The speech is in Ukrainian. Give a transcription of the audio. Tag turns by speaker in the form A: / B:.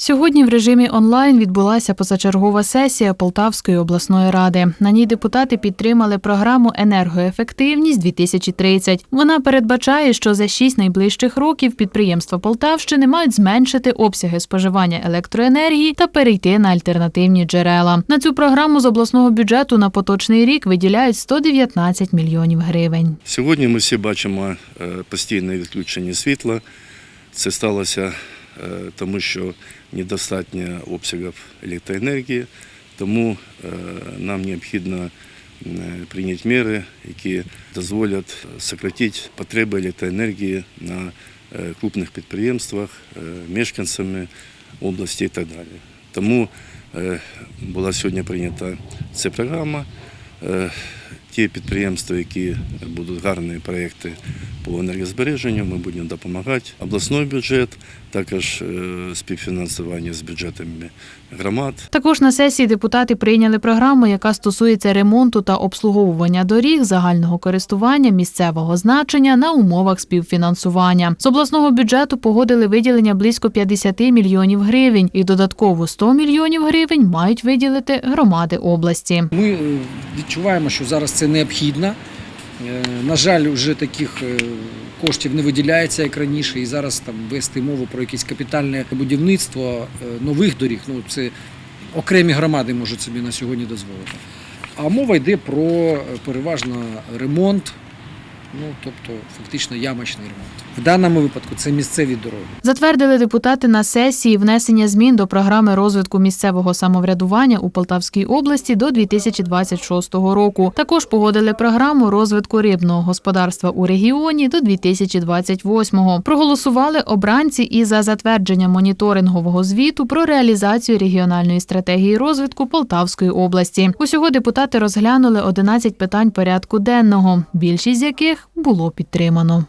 A: Сьогодні в режимі онлайн відбулася позачергова сесія Полтавської обласної ради. На ній депутати підтримали програму Енергоефективність 2030 Вона передбачає, що за шість найближчих років підприємства Полтавщини мають зменшити обсяги споживання електроенергії та перейти на альтернативні джерела. На цю програму з обласного бюджету на поточний рік виділяють 119 мільйонів гривень.
B: Сьогодні ми всі бачимо е, постійне відключення світла. Це сталося тому, що недостатньо обсягів електроенергії, тому е, нам необхідно е, прийняти міри, які дозволять сократити потреби електроенергії на е, крупних підприємствах, е, мешканцями області і так далі. Тому е, була сьогодні прийнята ця програма. Е, Ті підприємства, які будуть гарні проєкти по енергозбереженню, ми будемо допомагати. Обласний бюджет, також е, співфінансування з бюджетами громад.
A: Також на сесії депутати прийняли програму, яка стосується ремонту та обслуговування доріг загального користування місцевого значення на умовах співфінансування. З обласного бюджету погодили виділення близько 50 мільйонів гривень, і додатково 100 мільйонів гривень мають виділити громади області.
C: Ми е, відчуваємо, що зараз це необхідно. Е, На жаль, вже таких е, коштів не виділяється як раніше, і зараз там вести мову про якесь капітальне будівництво е, нових доріг. Ну це окремі громади можуть собі на сьогодні дозволити. А мова йде про переважно ремонт, ну тобто фактично ямочний ремонт. В даному випадку це місцеві дороги.
A: Затвердили депутати на сесії внесення змін до програми розвитку місцевого самоврядування у Полтавській області до 2026 року. Також погодили програму розвитку рибного господарства у регіоні до 2028. Проголосували обранці і за затвердження моніторингового звіту про реалізацію регіональної стратегії розвитку Полтавської області. Усього депутати розглянули 11 питань порядку денного, більшість з яких було підтримано.